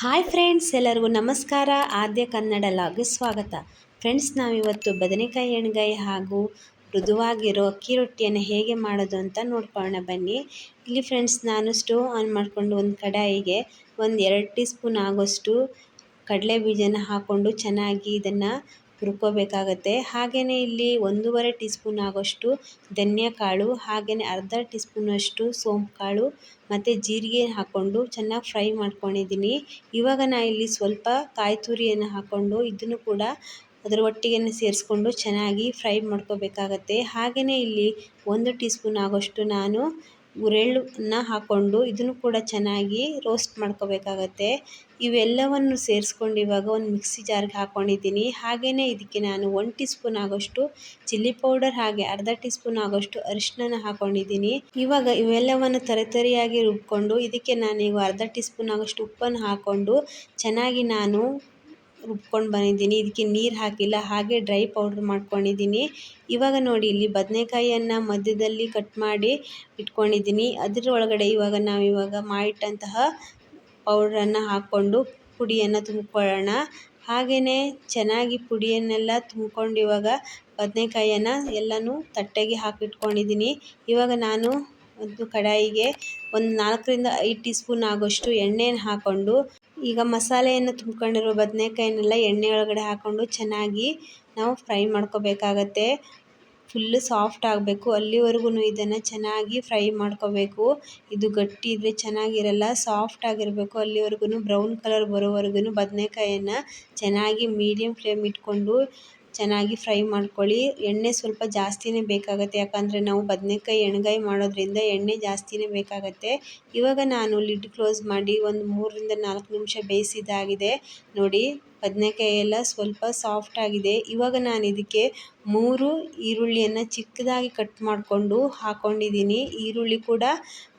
Hi friends, ಎಲ್ಲರಿಗೂ ನಮಸ್ಕಾರ. ಆದ್ಯ ಕನ್ನಡ ಲಾಗ್ಗೆ ಸ್ವಾಗತ. ಫ್ರೆಂಡ್ಸ್, ನಾವಿವತ್ತು ಬದನೆಕಾಯಿ ಎಣ್ಗಾಯಿ ಹಾಗೂ ಮೃದುವಾಗಿರೋ ಅಕ್ಕಿ ರೊಟ್ಟಿಯನ್ನು ಹೇಗೆ ಮಾಡೋದು ಅಂತ ನೋಡ್ಕೊಳ್ಳೋಣ ಬನ್ನಿ. ಇಲ್ಲಿ ಫ್ರೆಂಡ್ಸ್, ನಾನು ಸ್ಟೋವ್ ಆನ್ ಮಾಡಿಕೊಂಡು ಒಂದು ಕಡಾಯಿಗೆ ಒಂದು ಎರಡು ಟೀ ಸ್ಪೂನ್ ಆಗೋಷ್ಟು ಕಡಲೆ ಬೀಜನ ಹಾಕ್ಕೊಂಡು ಚೆನ್ನಾಗಿ ಇದನ್ನು ಹುರ್ಕೋಬೇಕಾಗತ್ತೆ ಹಾಗೆಯೇ ಇಲ್ಲಿ ಒಂದೂವರೆ ಟೀ ಸ್ಪೂನ್ ಆಗೋಷ್ಟು ಧನಿಯಾ ಕಾಳು ಹಾಗೆಯೇ ಅರ್ಧ ಟೀ ಸ್ಪೂನಷ್ಟು ಸೋಂಪು ಕಾಳು ಮತ್ತು ಜೀರಿಗೆ ಹಾಕ್ಕೊಂಡು ಚೆನ್ನಾಗಿ ಫ್ರೈ ಮಾಡ್ಕೊಂಡಿದ್ದೀನಿ. ಇವಾಗ ನಾ ಇಲ್ಲಿ ಸ್ವಲ್ಪ ಕಾಯಿ ತುರಿಯನ್ನು ಹಾಕ್ಕೊಂಡು ಇದನ್ನು ಕೂಡ ಅದರ ಒಟ್ಟಿಗೆ ಸೇರಿಸ್ಕೊಂಡು ಚೆನ್ನಾಗಿ ಫ್ರೈ ಮಾಡ್ಕೋಬೇಕಾಗತ್ತೆ. ಹಾಗೆಯೇ ಇಲ್ಲಿ ಒಂದು ಟೀ ಸ್ಪೂನ್ ಆಗೋಷ್ಟು ನಾನು ಗುರೆಳ್ಳನ್ನ ಹಾಕ್ಕೊಂಡು ಇದನ್ನು ಕೂಡ ಚೆನ್ನಾಗಿ ರೋಸ್ಟ್ ಮಾಡ್ಕೋಬೇಕಾಗತ್ತೆ. ಇವೆಲ್ಲವನ್ನು ಸೇರಿಸ್ಕೊಂಡು ಇವಾಗ ಒಂದು ಮಿಕ್ಸಿ ಜಾರ್ಗೆ ಹಾಕ್ಕೊಂಡಿದ್ದೀನಿ ಹಾಗೆಯೇ ಇದಕ್ಕೆ ನಾನು ಒನ್ ಟೀ ಸ್ಪೂನ್ ಆಗೋಷ್ಟು ಚಿಲ್ಲಿ ಪೌಡರ್ ಹಾಗೆ ಅರ್ಧ ಟೀ ಸ್ಪೂನ್ ಆಗೋಷ್ಟು ಅರಿಶಿನ ಹಾಕ್ಕೊಂಡಿದ್ದೀನಿ ಇವಾಗ ಇವೆಲ್ಲವನ್ನು ತರಿತರಿಯಾಗಿ ರುಬ್ಕೊಂಡು ಇದಕ್ಕೆ ನಾನೀಗ ಅರ್ಧ ಟೀ ಸ್ಪೂನ್ ಆಗೋಷ್ಟು ಉಪ್ಪನ್ನು ಹಾಕ್ಕೊಂಡು ಚೆನ್ನಾಗಿ ನಾನು ರುಬ್ಕೊಂಡು ಬಂದಿದ್ದೀನಿ. ಇದಕ್ಕೆ ನೀರು ಹಾಕಿಲ್ಲ, ಹಾಗೆ ಡ್ರೈ ಪೌಡ್ರ್ ಮಾಡ್ಕೊಂಡಿದ್ದೀನಿ. ಇವಾಗ ನೋಡಿ, ಇಲ್ಲಿ ಬದನೆಕಾಯಿಯನ್ನು ಮಧ್ಯದಲ್ಲಿ ಕಟ್ ಮಾಡಿ ಇಟ್ಕೊಂಡಿದ್ದೀನಿ. ಅದ್ರ ಒಳಗಡೆ ಇವಾಗ ನಾವು ಇವಾಗ ಮಾಡಿಟ್ಟಂತಹ ಪೌಡ್ರನ್ನು ಹಾಕ್ಕೊಂಡು ಪುಡಿಯನ್ನು ತುಂಬ್ಕೊಳ್ಳೋಣ. ಹಾಗೆಯೇ ಚೆನ್ನಾಗಿ ಪುಡಿಯನ್ನೆಲ್ಲ ತುಂಬ್ಕೊಂಡು ಇವಾಗ ಬದನೆಕಾಯಿಯನ್ನು ಎಲ್ಲನೂ ತಟ್ಟೆಗೆ ಹಾಕಿಟ್ಕೊಂಡಿದ್ದೀನಿ. ಇವಾಗ ನಾನು ಒಂದು ಕಡಾಯಿಗೆ ಒಂದು ನಾಲ್ಕರಿಂದ ಐದು ಟೀ ಸ್ಪೂನ್ ಆಗೋಷ್ಟು ಎಣ್ಣೆನ ಹಾಕ್ಕೊಂಡು ಈಗ ಮಸಾಲೆಯನ್ನು ತುಂಬ್ಕೊಂಡಿರುವ ಬದನೆಕಾಯಿನೆಲ್ಲ ಎಣ್ಣೆ ಒಳಗಡೆ ಹಾಕ್ಕೊಂಡು ಚೆನ್ನಾಗಿ ನಾವು ಫ್ರೈ ಮಾಡ್ಕೋಬೇಕಾಗತ್ತೆ. ಫುಲ್ಲು ಸಾಫ್ಟ್ ಆಗಬೇಕು. ಅಲ್ಲಿವರೆಗೂ ಇದನ್ನು ಚೆನ್ನಾಗಿ ಫ್ರೈ ಮಾಡ್ಕೋಬೇಕು. ಇದು ಗಟ್ಟಿ ಇದ್ದರೆ ಚೆನ್ನಾಗಿರಲ್ಲ, ಸಾಫ್ಟ್ ಆಗಿರಬೇಕು. ಅಲ್ಲಿವರೆಗೂ ಬ್ರೌನ್ ಕಲರ್ ಬರೋವರೆಗೂ ಬದನೆಕಾಯನ್ನು ಚೆನ್ನಾಗಿ ಮೀಡಿಯಮ್ ಫ್ಲೇಮ್ ಇಟ್ಕೊಂಡು ಚೆನ್ನಾಗಿ ಫ್ರೈ ಮಾಡ್ಕೊಳ್ಳಿ. ಎಣ್ಣೆ ಸ್ವಲ್ಪ ಜಾಸ್ತಿನೇ ಬೇಕಾಗುತ್ತೆ. ಯಾಕಂದರೆ ನಾವು ಬದನೆಕಾಯಿ ಎಣ್ಗಾಯಿ ಮಾಡೋದ್ರಿಂದ ಎಣ್ಣೆ ಜಾಸ್ತಿನೇ ಬೇಕಾಗುತ್ತೆ. ಇವಾಗ ನಾನು ಲಿಡ್ ಕ್ಲೋಸ್ ಮಾಡಿ ಒಂದು ಮೂರರಿಂದ ನಾಲ್ಕು ನಿಮಿಷ ಬೇಯಿಸಿದ್ದಾಗಿದೆ. ನೋಡಿ. ಬದನೆಕಾಯಿ ಎಲ್ಲ ಸ್ವಲ್ಪ ಸಾಫ್ಟ್ ಆಗಿದೆ. ಇವಾಗ ನಾನು ಇದಕ್ಕೆ ಮೂರು ಈರುಳ್ಳಿಯನ್ನು ಚಿಕ್ಕದಾಗಿ ಕಟ್ ಮಾಡಿಕೊಂಡು ಹಾಕ್ಕೊಂಡಿದ್ದೀನಿ ಈರುಳ್ಳಿ ಕೂಡ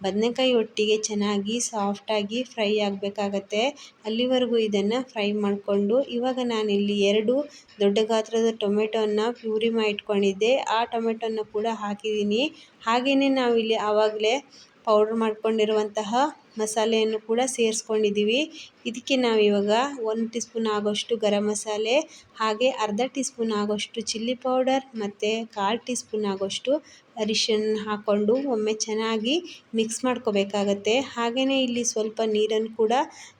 ಬದನೆಕಾಯಿ ಒಟ್ಟಿಗೆ ಚೆನ್ನಾಗಿ ಸಾಫ್ಟಾಗಿ ಫ್ರೈ ಆಗಬೇಕಾಗತ್ತೆ. ಅಲ್ಲಿವರೆಗೂ ಇದನ್ನು ಫ್ರೈ ಮಾಡಿಕೊಂಡು ಇವಾಗ ನಾನಿಲ್ಲಿ ಎರಡು ದೊಡ್ಡ ಗಾತ್ರದ ಟೊಮೆಟೊನ ಪ್ಯೂರಿ ಮಾಡಿ ಇಟ್ಕೊಂಡಿದ್ದೆ. ಆ ಟೊಮೆಟೊನ ಕೂಡ ಹಾಕಿದ್ದೀನಿ. ಹಾಗೆಯೇ ನಾವಿಲ್ಲಿ ಆವಾಗಲೇ ಪೌಡ್ರ್ ಮಾಡ್ಕೊಂಡಿರುವಂತಹ ಮಸಾಲೆಯನ್ನು ಕೂಡ ಸೇರಿಸ್ಕೊಂಡಿದ್ದೀವಿ. ಇದಕ್ಕೆ ನಾವು ಇವಾಗ ಒಂದು ಟೀ ಸ್ಪೂನ್ ಆಗೋಷ್ಟು ಗರಂ ಮಸಾಲೆ, ಹಾಗೆ ಅರ್ಧ ಟೀ ಸ್ಪೂನ್ ಆಗೋಷ್ಟು ಚಿಲ್ಲಿ ಪೌಡರ್ ಮತ್ತು ಕಾಲು ಟೀ ಸ್ಪೂನ್ ಆಗೋಷ್ಟು ಅರಿಶಿನ ಹಾಕ್ಕೊಂಡು ಒಮ್ಮೆ ಚೆನ್ನಾಗಿ ಮಿಕ್ಸ್ ಮಾಡ್ಕೋಬೇಕಾಗತ್ತೆ. ಹಾಗೆಯೇ ಇಲ್ಲಿ ಸ್ವಲ್ಪ ನೀರನ್ನು ಕೂಡ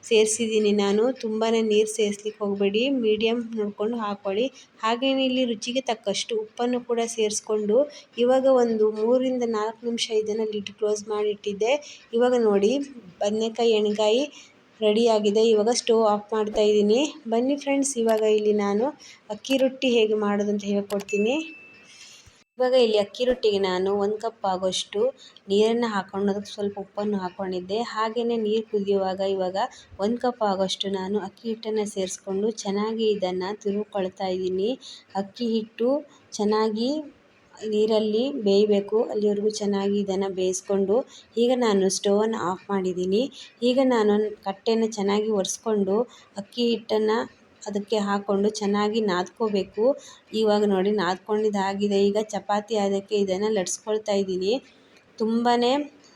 ಸೇರಿಸಿದ್ದೀನಿ ನಾನು. ತುಂಬಾ ನೀರು ಸೇರಿಸ್ಲಿಕ್ಕೆ ಹೋಗಬೇಡಿ. ಮೀಡಿಯಮ್ ನೋಡಿಕೊಂಡು ಹಾಕ್ಕೊಳ್ಳಿ ಹಾಗೆಯೇ ಇಲ್ಲಿ ರುಚಿಗೆ ತಕ್ಕಷ್ಟು ಉಪ್ಪನ್ನು ಕೂಡ ಸೇರಿಸ್ಕೊಂಡು ಇವಾಗ ಒಂದು ಮೂರರಿಂದ ನಾಲ್ಕು ನಿಮಿಷ ಇದನ್ನು ಲಿಡ್ ಕ್ಲೋಸ್ ಮಾಡಿಟ್ಟಿದ್ದೆ. ಇವಾಗ ನೋಡಿ ಬದನೆಕಾಯಿ ಎಣ್ಗಾಯಿ ರೆಡಿಯಾಗಿದೆ. ಇವಾಗ ಸ್ಟೋವ್ ಆಫ್ ಮಾಡ್ತಾ ಇದ್ದೀನಿ. ಬನ್ನಿ ಫ್ರೆಂಡ್ಸ್, ಇವಾಗ ಇಲ್ಲಿ ನಾನು ಅಕ್ಕಿ ರೊಟ್ಟಿ ಹೇಗೆ ಮಾಡೋದು ಅಂತ ಹೇಳ್ಕೊಡ್ತೀನಿ ಇವಾಗ ಇಲ್ಲಿ ಅಕ್ಕಿ ರೊಟ್ಟಿಗೆ ನಾನು ಒಂದು ಕಪ್ ಆಗೋಷ್ಟು ನೀರನ್ನು ಹಾಕ್ಕೊಂಡು ಅದಕ್ಕೆ ಸ್ವಲ್ಪ ಉಪ್ಪನ್ನು ಹಾಕ್ಕೊಂಡಿದ್ದೆ ಹಾಗೆಯೇ ನೀರು ಕುದಿಯುವಾಗ ಇವಾಗ ಒಂದು ಕಪ್ ಆಗೋಷ್ಟು ನಾನು ಅಕ್ಕಿ ಹಿಟ್ಟನ್ನು ಸೇರಿಸ್ಕೊಂಡು ಚೆನ್ನಾಗಿ ಇದನ್ನು ತಿರುವಿಕೊಳ್ತಾ ಇದ್ದೀನಿ. ಅಕ್ಕಿ ಹಿಟ್ಟು ಚೆನ್ನಾಗಿ ನೀರಲ್ಲಿ ಬೇಯಬೇಕು. ಅಲ್ಲಿವರೆಗೂ ಚೆನ್ನಾಗಿ ಇದನ್ನು ಬೇಯಿಸ್ಕೊಂಡು ಈಗ ನಾನು ಸ್ಟೋವನ್ನು ಆಫ್ ಮಾಡಿದ್ದೀನಿ. ಈಗ ನಾನು ಕಟ್ಟೆನ ಚೆನ್ನಾಗಿ ಒರೆಸ್ಕೊಂಡು ಅಕ್ಕಿ ಹಿಟ್ಟನ್ನು ಅದಕ್ಕೆ ಹಾಕ್ಕೊಂಡು ಚೆನ್ನಾಗಿ ನಾದ್ಕೋಬೇಕು. ಇವಾಗ ನೋಡಿ ನಾದ್ಕೊಂಡಿದ್ದಾಗಿದೆ. ಈಗ ಚಪಾತಿ ಅದಕ್ಕೆ ಇದನ್ನು ಲಟ್ಸ್ಕೊಳ್ತಾ ಇದ್ದೀನಿ. ತುಂಬಾ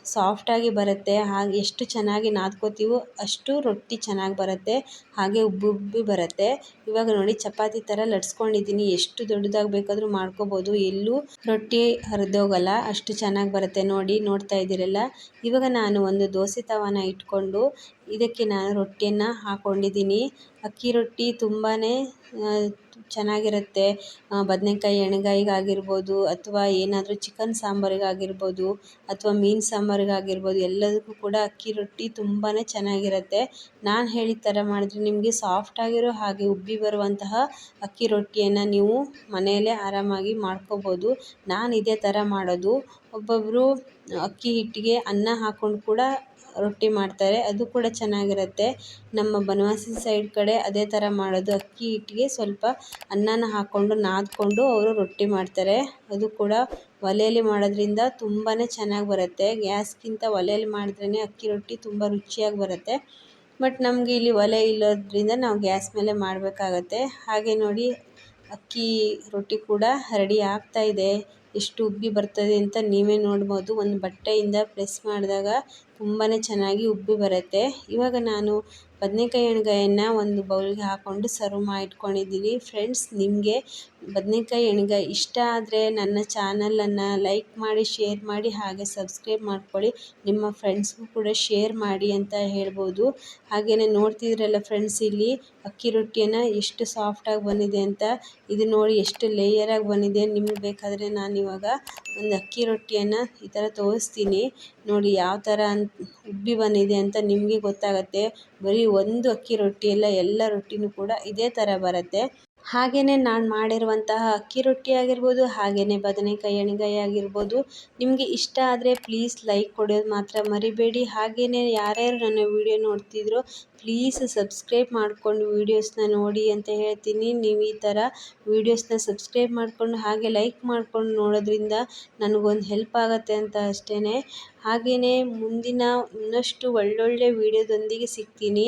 ಸಾಫ್ಟಾಗಿ ಬರುತ್ತೆ, ಹಾಗೆ ಎಷ್ಟು ಚೆನ್ನಾಗಿ ನಾದ್ಕೋತೀವೋ ಅಷ್ಟು ರೊಟ್ಟಿ ಚೆನ್ನಾಗಿ ಬರುತ್ತೆ, ಹಾಗೆ ಉಬ್ಬಿ ಬರುತ್ತೆ. ಇವಾಗ ನೋಡಿ ಚಪಾತಿ ಥರ ಲಟ್ಸ್ಕೊಂಡಿದ್ದೀನಿ, ಎಷ್ಟು ದೊಡ್ಡದಾಗಿ ಬೇಕಾದರೂ ಮಾಡ್ಕೋಬೋದು. ಎಲ್ಲೂ ರೊಟ್ಟಿ ಹರಿದೋಗಲ್ಲ, ಅಷ್ಟು ಚೆನ್ನಾಗಿ ಬರುತ್ತೆ. ನೋಡಿ, ನೋಡ್ತಾ ಇದ್ದೀರಲ್ಲ? ಇವಾಗ ನಾನು ಒಂದು ದೋಸೆ ತವಾನ ಇಟ್ಕೊಂಡು ಇದಕ್ಕೆ ನಾನು ರೊಟ್ಟಿಯನ್ನು ಹಾಕ್ಕೊಂಡಿದ್ದೀನಿ ಅಕ್ಕಿ ರೊಟ್ಟಿ ತುಂಬಾ ಚೆನ್ನಾಗಿರುತ್ತೆ. ಬದನೇಕಾಯಿ ಎಣ್ಗಾಯಿಗಾಗಿರ್ಬೋದು ಅಥವಾ ಏನಾದರೂ ಚಿಕನ್ ಸಾಂಬಾರಿಗಾಗಿರ್ಬೋದು ಅಥವಾ ಮೀನು ಸಾಂಬಾರಿಗಾಗಿರ್ಬೋದು ಎಲ್ಲದಕ್ಕೂ ಕೂಡ ಅಕ್ಕಿ ರೊಟ್ಟಿ ತುಂಬಾ ಚೆನ್ನಾಗಿರುತ್ತೆ. ನಾನು ಹೇಳಿದ ಥರ ಮಾಡಿದ್ರೆ ನಿಮಗೆ ಸಾಫ್ಟಾಗಿರೋ ಹಾಗೆ ಉಬ್ಬಿ ಬರುವಂತಹ ಅಕ್ಕಿ ರೊಟ್ಟಿಯನ್ನು ನೀವು ಮನೆಯಲ್ಲೇ ಆರಾಮಾಗಿ ಮಾಡ್ಕೋಬೋದು. ನಾನು ಇದೇ ಥರ ಮಾಡೋದು. ಒಬ್ಬೊಬ್ಬರು ಅಕ್ಕಿ ಹಿಟ್ಟಿಗೆ ಅನ್ನ ಹಾಕ್ಕೊಂಡು ಕೂಡ ರೊಟ್ಟಿ ಮಾಡ್ತಾರೆ, ಅದು ಕೂಡ ಚೆನ್ನಾಗಿರುತ್ತೆ. ನಮ್ಮ ಬನವಾಸಿ ಸೈಡ್ ಕಡೆ ಅದೇ ಥರ ಮಾಡೋದು. ಅಕ್ಕಿ ಹಿಟ್ಟಿಗೆ ಸ್ವಲ್ಪ ಅನ್ನನ ಹಾಕ್ಕೊಂಡು ನಾದ್ಕೊಂಡು ಅವರು ರೊಟ್ಟಿ ಮಾಡ್ತಾರೆ. ಅದು ಕೂಡ ಒಲೆಯಲ್ಲಿ ಮಾಡೋದ್ರಿಂದ ತುಂಬಾ ಚೆನ್ನಾಗಿ ಬರುತ್ತೆ. ಗ್ಯಾಸ್ಗಿಂತ ಒಲೆಯಲ್ಲಿ ಮಾಡಿದ್ರೇ ಅಕ್ಕಿ ರೊಟ್ಟಿ ತುಂಬ ರುಚಿಯಾಗಿ ಬರುತ್ತೆ. ಬಟ್ ನಮಗೆ ಇಲ್ಲಿ ಒಲೆ ಇಲ್ಲೋದ್ರಿಂದ ನಾವು ಗ್ಯಾಸ್ ಮೇಲೆ ಮಾಡಬೇಕಾಗತ್ತೆ. ಹಾಗೆ ನೋಡಿ ಅಕ್ಕಿ ರೊಟ್ಟಿ ಕೂಡ ರೆಡಿ ಆಗ್ತಾ ಇದೆ. ಎಷ್ಟು ಉಬ್ಬಿ ಬರ್ತದೆ ಅಂತ ನೀವೇ ನೋಡ್ಬೋದು. ಒಂದು ಬಟ್ಟೆಯಿಂದ ಪ್ರೆಸ್ ಮಾಡಿದಾಗ ತುಂಬಾ ಚೆನ್ನಾಗಿ ಉಬ್ಬಿ ಬರುತ್ತೆ. ಇವಾಗ ನಾನು ಬದನೆಕಾಯಿ ಎಣ್ಗಾಯನ್ನು ಒಂದು ಬೌಲ್ಗೆ ಹಾಕ್ಕೊಂಡು ಸರ್ವ್ ಮಾಡಿ ಇಟ್ಕೊಂಡಿದ್ದೀನಿ ಫ್ರೆಂಡ್ಸ್, ನಿಮಗೆ ಬದನೇಕಾಯಿ ಎಣ್ಗಾಯಿ ಇಷ್ಟ ಆದರೆ ನನ್ನ ಚಾನಲನ್ನು ಲೈಕ್ ಮಾಡಿ, ಶೇರ್ ಮಾಡಿ, ಹಾಗೆ ಸಬ್ಸ್ಕ್ರೈಬ್ ಮಾಡ್ಕೊಳ್ಳಿ. ನಿಮ್ಮ ಫ್ರೆಂಡ್ಸ್ಗೂ ಕೂಡ ಶೇರ್ ಮಾಡಿ ಅಂತ ಹೇಳ್ಬೋದು. ಹಾಗೆಯೇ ನೋಡ್ತಿದ್ರಲ್ಲ ಫ್ರೆಂಡ್ಸ್, ಇಲ್ಲಿ ಅಕ್ಕಿ ರೊಟ್ಟಿಯನ್ನು ಎಷ್ಟು ಸಾಫ್ಟಾಗಿ ಬಂದಿದೆ ಅಂತ. ಇದು ನೋಡಿ ಎಷ್ಟು ಲೇಯರಾಗಿ ಬಂದಿದೆ. ನಿಮ್ಗೆ ಬೇಕಾದರೆ ನಾನು ಇವಾಗ ಒಂದು ಅಕ್ಕಿ ರೊಟ್ಟಿಯನ್ನು ಈ ಥರ ತೋರಿಸ್ತೀನಿ. ನೋಡಿ ಯಾವ ಥರ ಉಬ್ಬಿ ಬಂದಿದೆ ಅಂತ ನಿಮಗೆ ಗೊತ್ತಾಗುತ್ತೆ. ಬರೀ ಒಂದು ಅಕ್ಕಿ ರೊಟ್ಟಿ ಅಲ್ಲ ಎಲ್ಲ ರೊಟ್ಟಿನೂ ಕೂಡ ಇದೇ ಥರ ಬರುತ್ತೆ. ಹಾಗೆಯೇ ನಾನು ಮಾಡಿರುವಂತಹ ಅಕ್ಕಿ ರೊಟ್ಟಿ ಆಗಿರ್ಬೋದು ಹಾಗೆಯೇ ಬದನೇಕಾಯಿ ಎಣ್ಗಾಯಿ ಆಗಿರ್ಬೋದು, ನಿಮಗೆ ಇಷ್ಟ ಆದರೆ ಪ್ಲೀಸ್ ಲೈಕ್ ಕೊಡೋದು ಮಾತ್ರ ಮರಿಬೇಡಿ. ಹಾಗೆಯೇ ಯಾರ್ಯಾರು ನನ್ನ ವೀಡಿಯೋ ನೋಡ್ತಿದ್ರೋ ಪ್ಲೀಸ್ ಸಬ್ಸ್ಕ್ರೈಬ್ ಮಾಡಿಕೊಂಡು ವೀಡಿಯೋಸ್ನ ನೋಡಿ ಅಂತ ಹೇಳ್ತೀನಿ. ನೀವು ಈ ಥರ ವೀಡಿಯೋಸ್ನ ಸಬ್ಸ್ಕ್ರೈಬ್ ಮಾಡಿಕೊಂಡು ಹಾಗೆ ಲೈಕ್ ಮಾಡ್ಕೊಂಡು ನೋಡೋದ್ರಿಂದ ನನಗೊಂದು ಹೆಲ್ಪ್ ಆಗುತ್ತೆ ಅಂತ ಅಷ್ಟೇ ಹಾಗೆಯೇ ಮುಂದಿನ ಇನ್ನಷ್ಟು ಒಳ್ಳೊಳ್ಳೆ ವೀಡಿಯೋದೊಂದಿಗೆ ಸಿಗ್ತೀನಿ.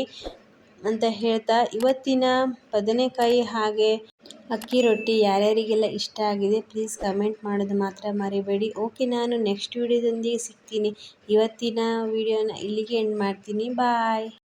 ಅಂತ ಹೇಳ್ತಾ ಇವತ್ತಿನ ಬದನೆಕಾಯಿ ಹಾಗೆ ಅಕ್ಕಿ ರೊಟ್ಟಿ ಯಾರ್ಯಾರಿಗೆಲ್ಲ ಇಷ್ಟ ಆಗಿದೆ ಪ್ಲೀಸ್ ಕಮೆಂಟ್ ಮಾಡೋದು ಮಾತ್ರ ಮರಿಬೇಡಿ. ಓಕೆ ನಾನು ನೆಕ್ಸ್ಟ್ ವೀಡಿಯೋದೊಂದಿಗೆ ಸಿಗ್ತೀನಿ. ಇವತ್ತಿನ ವಿಡಿಯೋನ ಇಲ್ಲಿಗೆ ಎಂಡ್ ಮಾಡ್ತೀನಿ. ಬಾಯ್